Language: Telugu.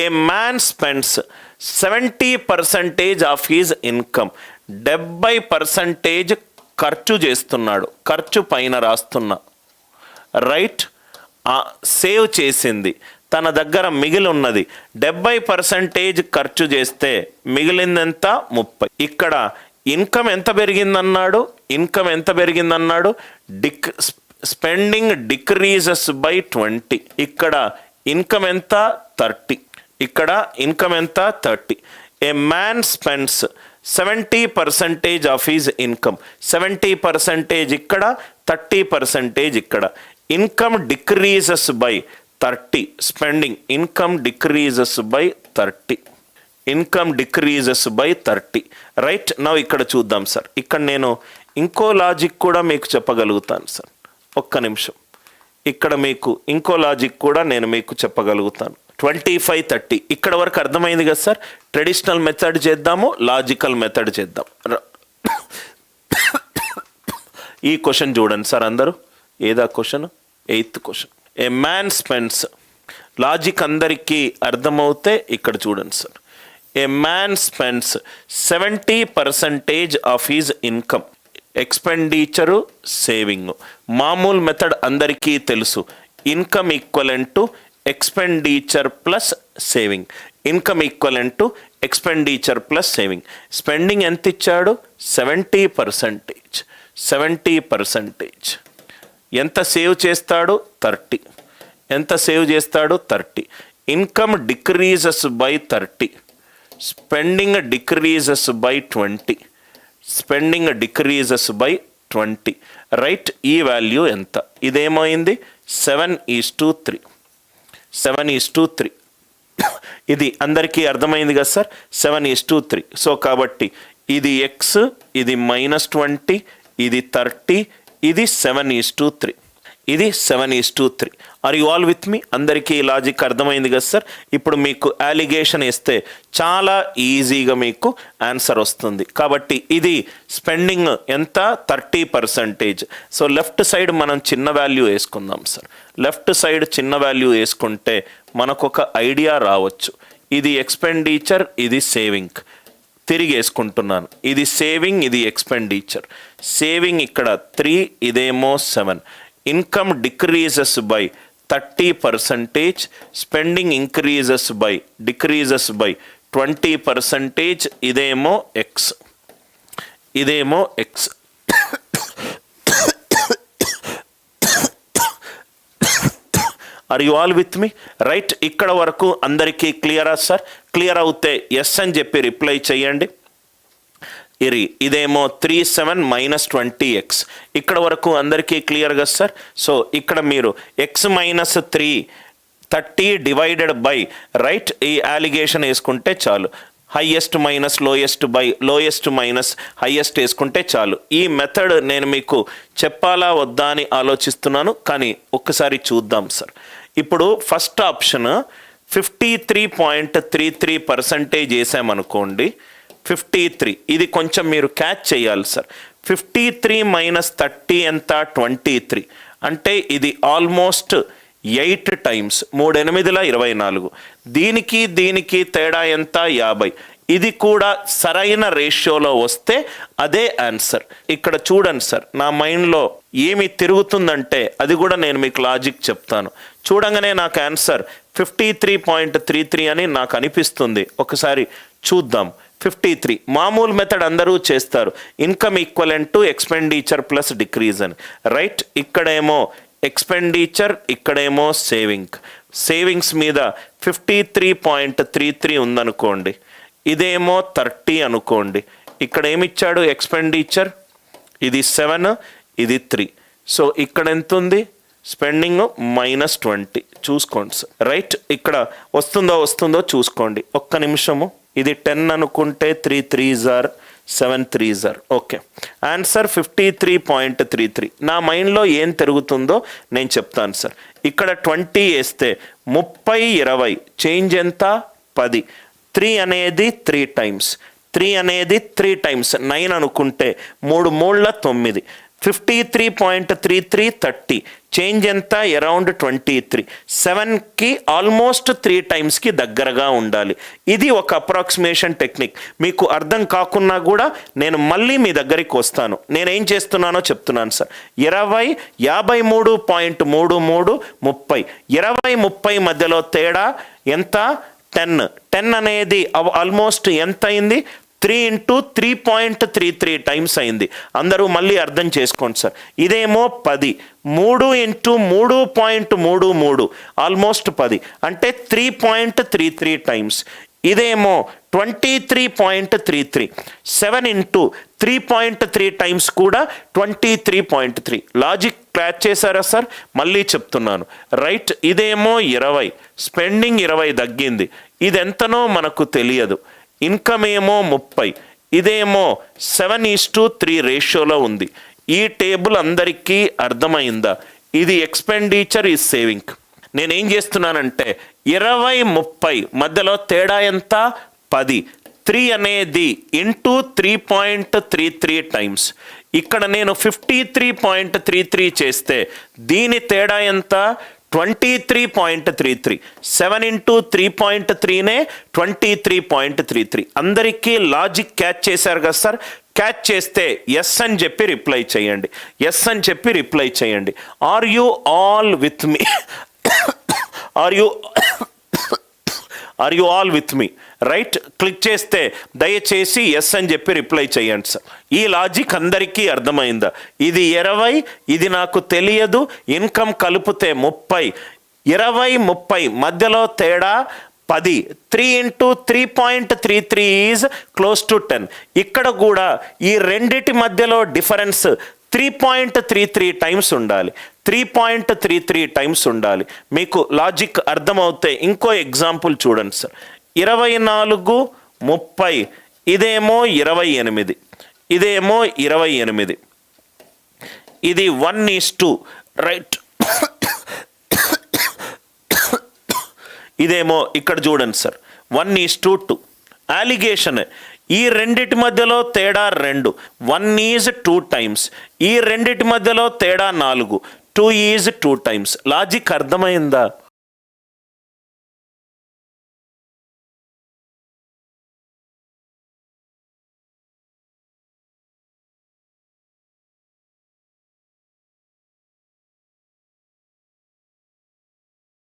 A man spends seventy percentage of his income డెబ్బై పర్సంటేజ్ ఖర్చు చేస్తున్నాడు. ఖర్చు పైన రాస్తున్నా. రైట్ సేవ్ చేసింది. తన దగ్గర మిగిలి ఉన్నది డెబ్బై పర్సంటేజ్ ఖర్చు చేస్తే మిగిలిందెంత? ముప్పై. ఇక్కడ ఇన్కమ్ ఎంత పెరిగిందన్నాడు? ఇన్కమ్ ఎంత పెరిగిందన్నాడు? Dec spending decreases by twenty ఇక్కడ ఇన్కమ్ ఎంత? థర్టీ ఇక్కడ ఇన్కమ్ ఎంత? Thirty a man spends seventy percentage of his income seventy percentage ఇక్కడ థర్టీ పర్సంటేజ్ ఇక్కడ. Income decreases by thirty spending income decreases by thirty income decreases by thirty right నా ఇక్కడ చూద్దాం సార్ ఇక్కడ నేను ఇంకో లాజిక్ కూడా మీకు చెప్పగలుగుతాను సార్ ఒక్క నిమిషం. ఇక్కడ మీకు ఇంకో లాజిక్ కూడా నేను మీకు చెప్పగలుగుతాను. Twenty five thirty. ఇక్కడ వరకు అర్థమైంది కదా సార్? ట్రెడిషనల్ మెథడ్ చేద్దాము లాజికల్ మెథడ్ చేద్దాం. ఈ క్వశ్చన్ చూడండి సార్ అందరూ. ఏదా question? Eighth question. A man spends. Logic అందరికీ అర్థమవుతే ఇక్కడ చూడండి sir. A man spends seventy percentage of his income. Expenditure saving. మామూలు మెథడ్ అందరికీ తెలుసు. Income equivalent to expenditure plus saving income equivalent to expenditure plus saving spending ఎంత ఇచ్చాడు? సెవెంటీ పర్సంటేజ్ సెవెంటీ పర్సంటేజ్ ఎంత సేవ్ చేస్తాడు? థర్టీ ఎంత సేవ్ చేస్తాడు? Thirty income decreases by thirty spending decreases by twenty spending decreases by twenty right ఈ వాల్యూ ఎంత? ఇదేమైంది? Seven is to three seven is to three. ఇది అందరికీ అర్థమైంది కదా sir? Seven is to three. So కాబట్టి ఇది ఎక్స్ ఇది మైనస్ ట్వంటీ ఇది థర్టీ ఇది సెవెన్ ఈస్ టూ త్రీ. ఇది seven is to three are you all with me అందరికీ ఈ లాజిక్ అర్థమైంది కదా సార్ ఇప్పుడు మీకు అలిగేషన్ ఇస్తే చాలా ఈజీగా మీకు ఆన్సర్ వస్తుంది. కాబట్టి ఇది స్పెండింగ్ ఎంత? Thirty percentage so left side మనం చిన్న వాల్యూ వేసుకుందాం సార్ లెఫ్ట్ సైడ్ చిన్న వాల్యూ వేసుకుంటే మనకు ఒక ఐడియా రావచ్చు. ఇది ఎక్స్పెండిచర్ ఇది సేవింగ్ తిరిగి వేసుకుంటున్నాను. ఇది సేవింగ్ ఇది ఎక్స్పెండిచర్ సేవింగ్ ఇక్కడ త్రీ ఇదేమో seven income decreases by thirty percentage spending increases by decreases by twenty percentage ఇదేమో ఎక్స్ ఇదేమో x are you all with me right ఇక్కడ వరకు అందరికీ క్లియరా సార్ క్లియర్ అవుతే ఎస్ అని చెప్పి రిప్లై చేయండి. ఇరి. ఇదేమో three seven minus twenty x. ఇక్కడ వరకు అందరికీ క్లియర్గా సార్? సో ఇక్కడ మీరు x minus three thirty divided by right ఈ అలిగేషన్ వేసుకుంటే చాలు. Highest minus lowest by lowest minus highest వేసుకుంటే చాలు. ఈ మెథడ్ నేను మీకు చెప్పాలా వద్దా అని ఆలోచిస్తున్నాను కానీ ఒక్కసారి చూద్దాం సార్. ఇప్పుడు first option fifty three point three three percentage వేసామనుకోండి ఫిఫ్టీ త్రీ ఇది కొంచెం మీరు క్యాచ్ చేయాలి sir fifty three minus thirty ఎంత? ట్వంటీ త్రీ అంటే ఇది ఆల్మోస్ట్ ఎయిట్ టైమ్స్ మూడు ఎనిమిదిల ఇరవై నాలుగు. దీనికి దీనికి తేడా ఎంత? యాభై. ఇది కూడా సరైన రేషియోలో వస్తే అదే ఆన్సర్ ఇక్కడ చూడండి సార్ నా మైండ్లో ఏమి తిరుగుతుందంటే అది కూడా నేను మీకు లాజిక్ చెప్తాను. చూడంగానే నాకు answer fifty three point three three అని నాకు అనిపిస్తుంది. ఒకసారి చూద్దాం. ఫిఫ్టీ త్రీ మామూలు మెథడ్ అందరూ చేస్తారు. Income equivalent to expenditure plus decrease అని. రైట్ ఇక్కడేమో ఎక్స్పెండిచర్ ఇక్కడేమో సేవింగ్ సేవింగ్స్ మీద fifty three point three three ఉందనుకోండి. ఇదేమో థర్టీ అనుకోండి. ఇక్కడ ఏమిచ్చాడు ఎక్స్పెండిచర్ ఇది సెవెన్ ఇది త్రీ సో ఇక్కడ ఎంత ఉంది స్పెండింగ్ మైనస్ ట్వంటీ చూసుకోండి. సార్ రైట్ ఇక్కడ వస్తుందో వస్తుందో చూసుకోండి. ఒక్క నిమిషము. ఇది టెన్ అనుకుంటే త్రీ త్రీ జార్ seven three jar okay answer fifty three point three three నా మైండ్లో ఏం తిరుగుతుందో నేను చెప్తాను సార్ ఇక్కడ ట్వంటీ వేస్తే ముప్పై ఇరవై. చేంజ్ ఎంత? పది. త్రీ అనేది త్రీ టైమ్స్ త్రీ అనేది త్రీ టైమ్స్ నైన్ అనుకుంటే మూడు మూళ్ళ తొమ్మిది. Fifty three point three three thirty change ఎంత అరౌండ్ ట్వంటీ త్రీ సెవెన్కి ఆల్మోస్ట్ త్రీ టైమ్స్కి దగ్గరగా ఉండాలి. ఇది ఒక అప్రాక్సిమేషన్ టెక్నిక్ మీకు అర్థం కాకున్నా కూడా నేను మళ్ళీ మీ దగ్గరికి వస్తాను. నేను ఏం చేస్తున్నానో చెప్తున్నాను సార్. ఇరవై యాభై మూడు పాయింట్ మూడు మూడు ముప్పై. ఇరవై ముప్పై మధ్యలో తేడా ఎంత? టెన్ టెన్ అనేది ఆల్మోస్ట్ ఎంత అయింది? Three into three point three three times అయింది. అందరూ మళ్ళీ అర్థం చేసుకోండి సార్. ఇదేమో పది. మూడు ఇంటూ మూడు పాయింట్ మూడు మూడు. ఆల్మోస్ట్ పది. అంటే three point three three times. ఇదేమో twenty three point three three. Seven into three point three times కూడా twenty three point three. Logic క్లాచ్ చేశారా సార్? మళ్ళీ చెప్తున్నాను. రైట్ ఇదేమో ఇరవై. స్పెండింగ్ ఇరవై తగ్గింది. ఇది ఎంతనో మనకు తెలియదు. ఇన్కమ్ ఏమో ముప్పై ఇదేమో సెవెన్ ఈస్ టు త్రీ రేషియోలో ఉంది. ఈ టేబుల్ అందరికీ అర్థమైందా? ఇది ఎక్స్పెండిచర్ ఈజ్ సేవింగ్. నేనేం చేస్తున్నానంటే ఇరవై ముప్పై మధ్యలో తేడా ఎంత? పది. త్రీ అనేది into three point three three times. ఇక్కడ నేను fifty three point three three చేస్తే దీని తేడా ఎంత? Twenty three point three three seven into three point త్రీనే twenty three point three three అందరికీ లాజిక్ క్యాచ్ చేశారు కదా సార్? క్యాచ్ చేస్తే ఎస్ అని చెప్పి రిప్లై చేయండి. ఎస్ అని చెప్పి రిప్లై చేయండి. Are you all with me are you are you all with me right click చేస్తే దయచేసి ఎస్ అని చెప్పి రిప్లై చేయండి సార్ ఈ లాజిక్ అందరికీ అర్థమైందా. ఇది ఇరవై ఇది నాకు తెలియదు. ఇన్కమ్ కలిపితే ముప్పై ఇరవై ముప్పై మధ్యలో తేడా పది. Three into three point three three is close to ten ఇక్కడ కూడా ఈ రెండిటి మధ్యలో difference three point three three times ఉండాలి. Three point three three times ఉండాలి. మీకు లాజిక్ అర్థమవుతే ఇంకో ఎగ్జాంపుల్ చూడండి సార్. ఇరవై నాలుగు ముప్పై ఇదేమో ఇరవై ఎనిమిది ఇదేమో ఇరవై ఎనిమిది. ఇది వన్ ఈస్ టూ రైట్ ఇదేమో ఇక్కడ చూడండి sir. One is to two alligation ఈ రెండిటి మధ్యలో తేడా రెండు. వన్ ఈజ్ టూ టైమ్స్ ఈ రెండిటి మధ్యలో తేడా నాలుగు. Two is two times logic అర్థమైందా?